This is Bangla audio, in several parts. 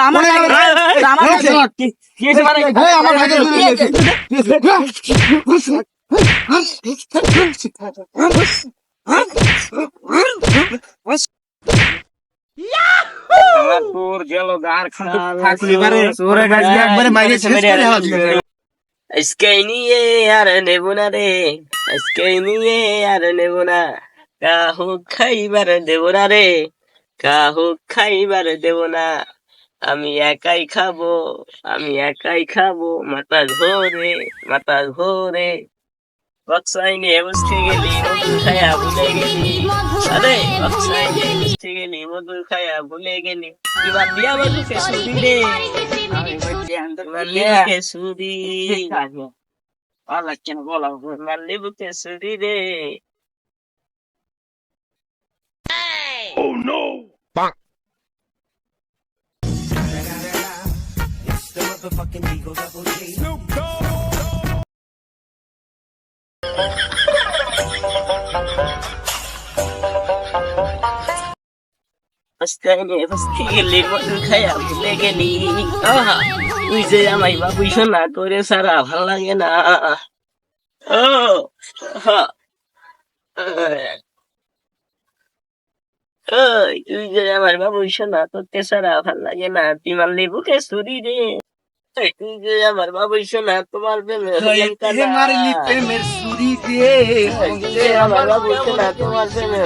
আমার মানে? আজকে নিয়ে আর নেব না রে আজকে নিয়ে আর নেব না কাহু খাইবার দেব না রে কাহু খাইবার দেব না আমি একাই খাব আমি একাই খাব মাথা ধরে মাথা ধরে বক্সাইনে বসতে গেলি মধু খায়া ভুলে গেলি। আরে বক্সাইনে বসতে গেলি মধু খায়া ভুলে গেলি। এবার দিয়া মধুকে সুদি রে। মাল্লিবুকে সুদি। আল্লাহ কেন বলা মাল্লিবুকে সুদি রে। বসতে গেলি মধু খায়া ভুলে গেলি আহা, তুই যে আমায় বাবুই শোনা তোরে সারা ভালো লাগে না। ও তুই যে আমার বাবুই শোনা তোকে সারা ভালো লাগে না। তুই মারলি বুকে ছুরি রে। আমার বাবুই শোনা তোমার মারলি প্রেমের ছুরি দিয়ে আমার বাবুই শোনা তোমার প্রেমে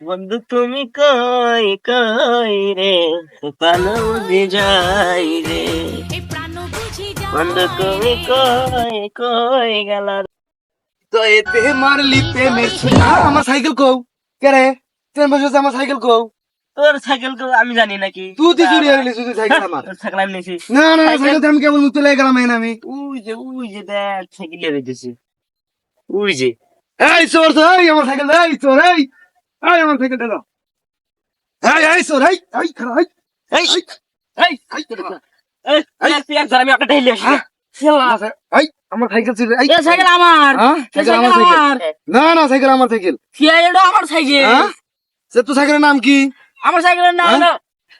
বন্ধু, তুমি কই কই রে? পানো যাই রে। বন্ধু তুমি কই কই গেল তো এতে মারলি ছুরি আ, আমার সাইকেল কও কে রে ট্রেন বসেছে আমার সাইকেল কও তোর সাইকেল তো আমি জানি নাকি তুই তুই চুরি হয়ে গেলি সাইকেল আমার তোর সাইকেল আমি নিয়েছি না না সাইকেল আমি কেবল গেলাম এই আমি উই যে উই যে দেখ সাইকেল রেখেছি উই যে এই চোর তো এই আমার সাইকেল এই চোর এই এই আমার সাইকেল দাও। এই এই চোর এই এই খারা এই এই এই এই হ্যাঁ? আমার সাই- এই আমার সাইকেল ছিল সাইকেল আমার। হ্যাঁ? সাইকেল সাইকেল আমার সাইকেল। না না সাইকেল আমার সাইকেল। আমার সাইকেল। সে তো সাইকেলের নাম কি? আমার সাইকেলের নাম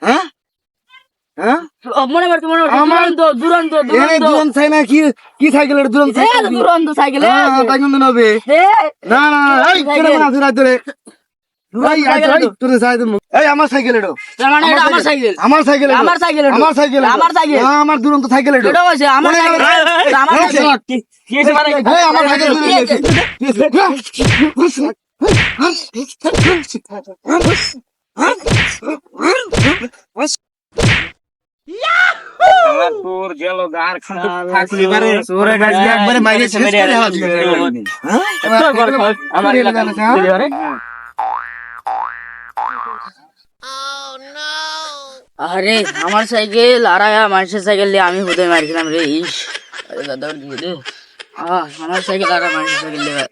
হ্যাঁ? মনে পড়ছে মনে পড়ছে। দুরন্ত দুরন্ত দুরন্ত। দুরন্ত না কি কি সাইকেলের দুরন্ত এ সাইকেল? দুরন্ত না না, আমার সাইকেল আমার সাইকেল। আমার সাইকেল এটো। আমার সাইকেল। আমার সাইকেল। আমার সাইকেল। হ্যাঁ, আমার দুরন্ত সাইকেল এটো। এটা হচ্ছে আমার মনে সাইকেল। হয়- এটা আমার আরে, আমার সাইকেল, আর আয়া মানুষের সাইকেল দিয়ে আমি হুদে মারছিলাম রে, ইস। আরে দাদা আমার সাইকেল, আর মানুষের সাইকেল দিয়ে